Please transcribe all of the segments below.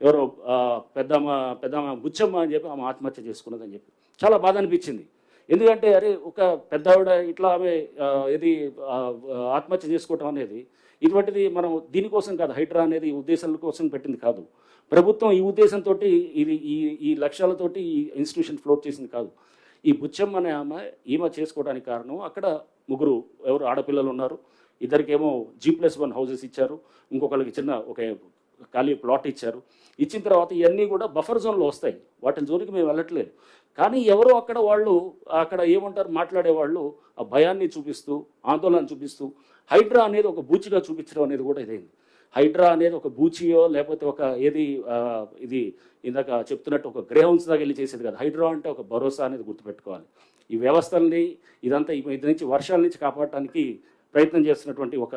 ఎవరో పెద్దమ్మ పెద్దమ్మ గుచ్చమ్మ అని చెప్పి ఆమె ఆత్మహత్య చేసుకున్నదని చెప్పి. చాలా బాధ అనిపించింది. ఎందుకంటే అరే ఒక పెద్ద ఆవిడ ఇట్లా ఆమె ఇది ఆత్మహత్య చేసుకోవటం అనేది ఇటువంటిది మనం దీనికోసం కాదు హైడ్రా అనేది ఉద్దేశాల కోసం పెట్టింది కాదు. ప్రభుత్వం ఈ ఉద్దేశంతో ఇది ఈ ఈ లక్ష్యాలతోటి ఈ ఇన్స్టిట్యూషన్ ఫ్లోట్ చేసింది కాదు. ఈ బుచ్చమ్మ అనే ఆమె ఈమె చేసుకోవడానికి కారణం అక్కడ ముగ్గురు ఎవరు ఆడపిల్లలు ఉన్నారు. ఇద్దరికేమో జీ ప్లస్ వన్ హౌసెస్ ఇచ్చారు. ఇంకొకరికి చిన్న ఒక ఖాళీ ప్లాట్ ఇచ్చారు. ఇచ్చిన తర్వాత ఇవన్నీ కూడా బఫర్ జోన్లో వస్తాయి. వాటి జోలికి మేము వెళ్ళట్లేదు. కానీ ఎవరో అక్కడ వాళ్ళు అక్కడ ఏమంటారు మాట్లాడే వాళ్ళు ఆ భయాన్ని చూపిస్తూ ఆందోళన చూపిస్తూ హైడ్రా అనేది ఒక బూచిగా చూపించడం అనేది కూడా ఇదైంది. హైడ్రా అనేది ఒక బూచియో లేకపోతే ఒక ఏది ఇది ఇందాక చెప్తున్నట్టు ఒక గ్రేహౌన్స్ దాకా వెళ్ళి చేసేది కాదు. హైడ్రా అంటే ఒక భరోసా అనేది గుర్తుపెట్టుకోవాలి. ఈ వ్యవస్థల్ని ఇదంతా ఇది నుంచి వర్షాల నుంచి కాపాడటానికి ప్రయత్నం చేస్తున్నటువంటి ఒక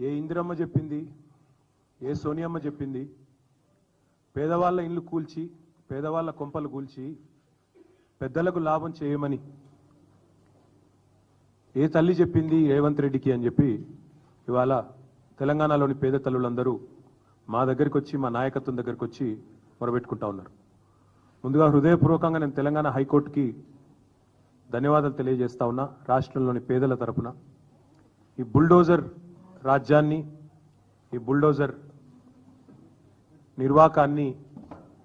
ఏ ఇందిరమ్మ చెప్పింది? ఏ సోనియమ్మ చెప్పింది? పేదవాళ్ళ ఇల్లు కూల్చి పేదవాళ్ళ కొంపలు కూల్చి పెద్దలకు లాభం చేయమని ఏ తల్లి చెప్పింది రేవంత్ రెడ్డికి అని చెప్పి ఇవాళ తెలంగాణలోని పేద తల్లులందరూ మా దగ్గరికి వచ్చి మా నాయకత్వం దగ్గరికి వచ్చి మొరబెట్టుకుంటా ఉన్నారు. ముందుగా హృదయపూర్వకంగా నేను తెలంగాణ హైకోర్టుకి ధన్యవాదాలు తెలియజేస్తా ఉన్నా రాష్ట్రంలోని పేదల తరపున. ఈ బుల్డోజర్ రాజ్యాన్ని ఈ బుల్డోజర్ నిర్వాకాన్ని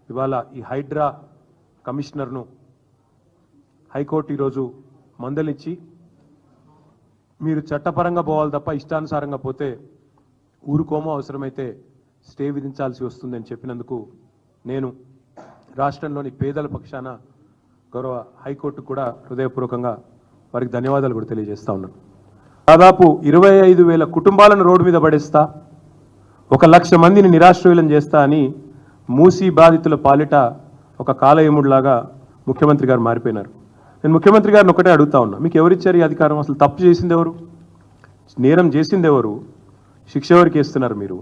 ఇవాళ ఈ హైడ్రా కమిషనర్ను హైకోర్టు ఈరోజు మందలిచ్చి మీరు చట్టపరంగా పోవాలి తప్ప ఇష్టానుసారంగా పోతే ఊరుకోమో అవసరమైతే స్టే విధించాల్సి వస్తుందని చెప్పినందుకు నేను రాష్ట్రంలోని పేదల పక్షాన గౌరవ హైకోర్టు కూడా హృదయపూర్వకంగా వారికి ధన్యవాదాలు కూడా తెలియజేస్తా ఉన్నాను. దాదాపు ఇరవై ఐదు వేల కుటుంబాలను రోడ్డు మీద పడేస్తా ఒక లక్ష మందిని నిరాశ్రయులను చేస్తా అని మూసీ బాధితుల పాలిట ఒక కాలయముడిలాగా ముఖ్యమంత్రి గారు మారిపోయినారు. నేను ముఖ్యమంత్రి గారిని ఒకటే అడుగుతా ఉన్నా మీకు ఎవరిచ్చారు ఈ అధికారం? అసలు తప్పు చేసింది ఎవరు? నేరం చేసింది ఎవరు? శిక్ష ఎవరికి ఇస్తున్నారు మీరు?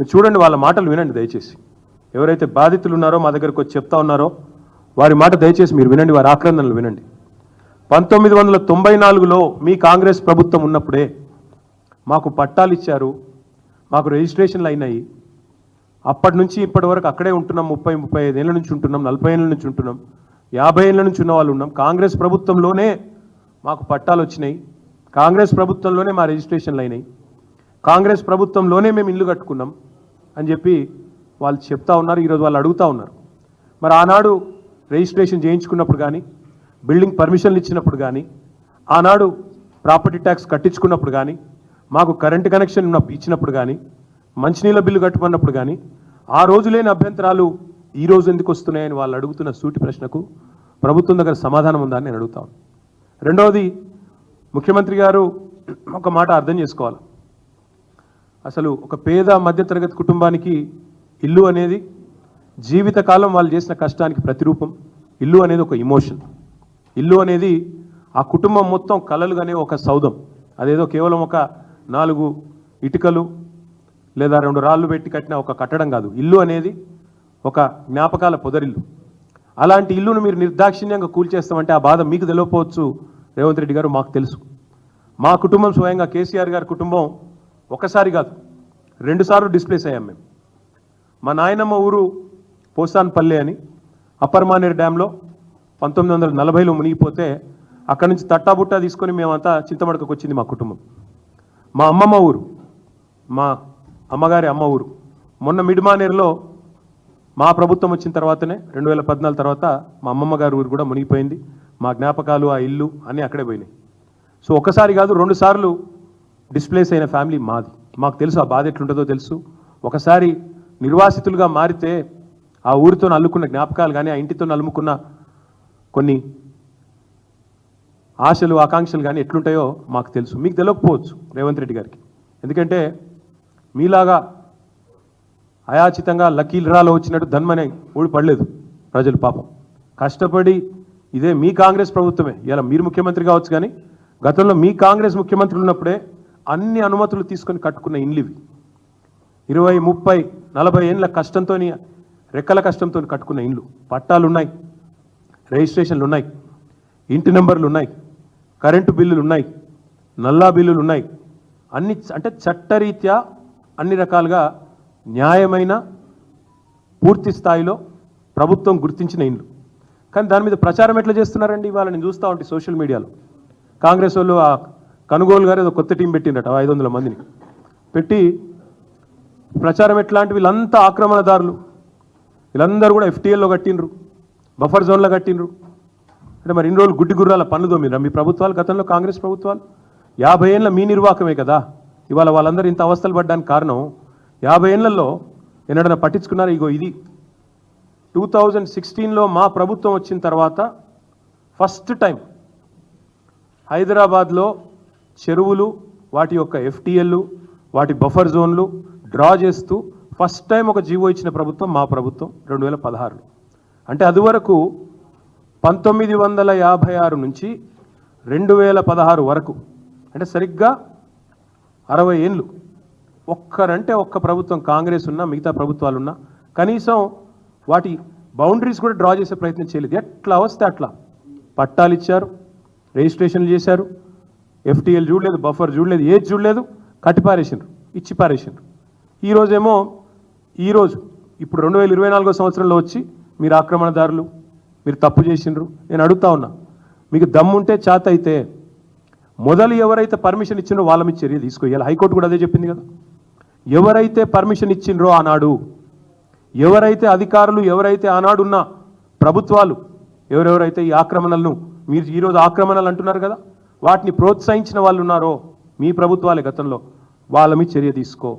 మీరు చూడండి వాళ్ళ మాటలు వినండి దయచేసి. ఎవరైతే బాధితులు ఉన్నారో మా దగ్గరకు వచ్చి చెప్తా ఉన్నారో వారి మాట దయచేసి మీరు వినండి వారి ఆక్రందనలు వినండి. పంతొమ్మిది వందల తొంభై నాలుగులో మీ కాంగ్రెస్ ప్రభుత్వం ఉన్నప్పుడే మాకు పట్టాలు ఇచ్చారు. మాకు రిజిస్ట్రేషన్లు అయినాయి. అప్పటి నుంచి ఇప్పటి వరకు అక్కడే ఉంటున్నాం. ముప్పై ముప్పై ఐదు ఏళ్ళ నుంచి ఉంటున్నాం. నలభై ఏళ్ళ నుంచి ఉంటున్నాం. యాభై ఏళ్ళ నుంచి ఉన్న వాళ్ళు ఉన్నాం. కాంగ్రెస్ ప్రభుత్వంలోనే మాకు పట్టాలు వచ్చినాయి. కాంగ్రెస్ ప్రభుత్వంలోనే మా రిజిస్ట్రేషన్లు అయినాయి. కాంగ్రెస్ ప్రభుత్వంలోనే మేము ఇల్లు కట్టుకున్నాం అని చెప్పి వాళ్ళు చెప్తా ఉన్నారు. ఈరోజు వాళ్ళు అడుగుతా ఉన్నారు. మరి ఆనాడు రిజిస్ట్రేషన్ చేయించుకున్నప్పుడు కానీ బిల్డింగ్ పర్మిషన్లు ఇచ్చినప్పుడు కానీ ఆనాడు ప్రాపర్టీ ట్యాక్స్ కట్టించుకున్నప్పుడు కానీ మాకు కరెంటు కనెక్షన్ ఇచ్చినప్పుడు కానీ మంచినీళ్ళ బిల్లు కట్టుకున్నప్పుడు కానీ ఆ రోజు లేని అభ్యంతరాలు ఈ రోజు ఎందుకు వస్తున్నాయని వాళ్ళు అడుగుతున్న సూటి ప్రశ్నకు ప్రభుత్వం దగ్గర సమాధానం ఉందా అని నేను అడుగుతాను రెండవది ముఖ్యమంత్రి గారు ఒక మాట అర్థం చేసుకోవాలి. అసలు ఒక పేద మధ్యతరగతి కుటుంబానికి ఇల్లు అనేది జీవితకాలం వాళ్ళు చేసిన కష్టానికి ప్రతిరూపం ఇల్లు అనేది ఒక ఇమోషన్ ఇల్లు అనేది ఆ కుటుంబం మొత్తం కలలుగానే ఒక సౌధం. అదేదో కేవలం ఒక నాలుగు ఇటుకలు లేదా రెండు రాళ్ళు పెట్టి కట్టిన ఒక కట్టడం కాదు. ఇల్లు అనేది ఒక జ్ఞాపకాల పొదరిల్లు. అలాంటి ఇల్లును మీరు నిర్దాక్షిణ్యంగా కూల్చేస్తామంటే ఆ బాధ మీకు తెలియకపోవచ్చు రేవంత్ రెడ్డి గారు మాకు తెలుసు. మా కుటుంబం స్వయంగా కేసీఆర్ గారి కుటుంబం ఒకసారి కాదు రెండుసార్లు డిస్ప్లేస్ అయ్యాం మేము. మా నాయనమ్మ ఊరు పోసాన్పల్లి అని అప్పర్ మానేరు డ్యాంలో పంతొమ్మిది వందల నలభైలో మునిగిపోతే అక్కడి నుంచి తట్టాబుట్టా తీసుకొని మేమంతా చింతమడకకు వచ్చింది మా కుటుంబం. మా అమ్మమ్మ ఊరు మా అమ్మగారి అమ్మ ఊరు. మొన్న మిడ్మానేర్లో మా ప్రభుత్వం వచ్చిన తర్వాతనే రెండు వేల పద్నాలుగు తర్వాత మా అమ్మమ్మ గారి ఊరు కూడా మునిగిపోయింది. మా జ్ఞాపకాలు ఆ ఇల్లు అన్నీ అక్కడే పోయినాయి. సో ఒకసారి కాదు రెండు సార్లు డిస్ప్లేస్ అయిన ఫ్యామిలీ మాది. మాకు తెలుసు ఆ బాధ ఎట్లుంటుందో తెలుసు. ఒకసారి నిర్వాసితులుగా మారితే ఆ ఊరితో అల్లుకున్న జ్ఞాపకాలు కానీ ఆ ఇంటితో అల్లుకున్న కొన్ని ఆశలు ఆకాంక్షలు కానీ ఎట్లుంటాయో మాకు తెలుసు. మీకు తెలియకపోవచ్చు రేవంత్ రెడ్డి గారికి. ఎందుకంటే మీలాగా అయాచితంగా లకీల్రాలో వచ్చినట్టు ధన్మనే ఊడిపడలేదు ప్రజలు పాపం. కష్టపడి ఇదే మీ కాంగ్రెస్ ప్రభుత్వమే. ఇలా మీరు ముఖ్యమంత్రి కావచ్చు కానీ గతంలో మీ కాంగ్రెస్ ముఖ్యమంత్రి ఉన్నప్పుడే అన్ని అనుమతులు తీసుకొని కట్టుకున్న ఇండ్లు ఇవి. ఇరవై ముప్పై నలభై ఏళ్ళ కష్టంతో రెక్కల కష్టంతో కట్టుకున్న ఇండ్లు. పట్టాలు ఉన్నాయి రిజిస్ట్రేషన్లు ఉన్నాయి. ఇంటి నెంబర్లు ఉన్నాయి. కరెంటు బిల్లులు ఉన్నాయి. నల్లా బిల్లులు ఉన్నాయి. అన్ని అంటే చట్టరీత్యా అన్ని రకాలుగా న్యాయమైన పూర్తి స్థాయిలో ప్రభుత్వం గుర్తించిన ఇండ్లు. కానీ దాని మీద ప్రచారం ఎట్లా చేస్తున్నారండి? ఇవాళ నేను చూస్తూ ఉంటే సోషల్ మీడియాలో. కాంగ్రెస్ వాళ్ళు ఆ కనుగోలు గారు ఏదో కొత్త టీం పెట్టిండట ఐదు వందల మందిని. పెట్టి ప్రచారం ఎట్లాంటి? వీళ్ళంతా ఆక్రమణదారులు. వీళ్ళందరూ కూడా ఎఫ్టీఎల్లో కట్టిండ్రు. బఫర్ జోన్లో కట్టినరు అంటే మరి ఇన్ని రోజులు గుడ్డి గుర్రాల పనులు దోమిరా మీ ప్రభుత్వాలు గతంలో కాంగ్రెస్ ప్రభుత్వాలు? యాభై ఏళ్ళ మీ నిర్వాహకమే కదా? ఇవాళ వాళ్ళందరూ ఇంత అవస్థలు పడ్డానికి కారణం యాభై ఏళ్ళలో ఎన్నడన్నా పట్టించుకున్నారు? ఇగో ఇది. టూ థౌజండ్ సిక్స్టీన్లో మా ప్రభుత్వం వచ్చిన తర్వాత ఫస్ట్ టైం హైదరాబాద్లో చెరువులు వాటి యొక్క ఎఫ్టీఎల్లు వాటి బఫర్ జోన్లు డ్రా చేస్తూ ఫస్ట్ టైం ఒక జీవో ఇచ్చిన ప్రభుత్వం మా ప్రభుత్వం రెండు వేల పదహారులో. అంటే అది వరకు పంతొమ్మిది వందల యాభై ఆరు నుంచి రెండు వేల పదహారు వరకు అంటే సరిగ్గా అరవై ఏళ్ళు ఒక్కరంటే ఒక్క ప్రభుత్వం కాంగ్రెస్ ఉన్నా మిగతా ప్రభుత్వాలు ఉన్నా కనీసం వాటి బౌండరీస్ కూడా డ్రా చేసే ప్రయత్నం చేయలేదు. ఎట్లా వస్తే అట్లా. పట్టాలు ఇచ్చారు రిజిస్ట్రేషన్లు చేశారు ఎఫ్టీఎల్ చూడలేదు బఫర్ చూడలేదు ఏది చూడలేదు కట్టిపారేసినారు ఇచ్చి ఈరోజేమో ఈరోజు ఇప్పుడు రెండు వేల ఇరవై నాలుగో సంవత్సరంలో వచ్చి మీరు ఆక్రమణదారులు మీరు తప్పు చేసిండ్రు. నేను అడుగుతా ఉన్నా మీకు దమ్ముంటే చేత అయితే మొదలు ఎవరైతే పర్మిషన్ ఇచ్చిండ్రో వాళ్ళ మీద చర్య తీసుకోవాలి. హైకోర్టు కూడా అదే చెప్పింది కదా. ఎవరైతే పర్మిషన్ ఇచ్చిండ్రో ఆనాడు ఎవరైతే అధికారులు ఎవరైతే ఆనాడున్న ప్రభుత్వాలు ఎవరెవరైతే ఈ ఆక్రమణలను మీరు ఈరోజు ఆక్రమణలు అంటున్నారు కదా వాటిని ప్రోత్సహించిన వాళ్ళు ఉన్నారో మీ ప్రభుత్వాలే గతంలో వాళ్ళ మీద చర్య తీసుకో.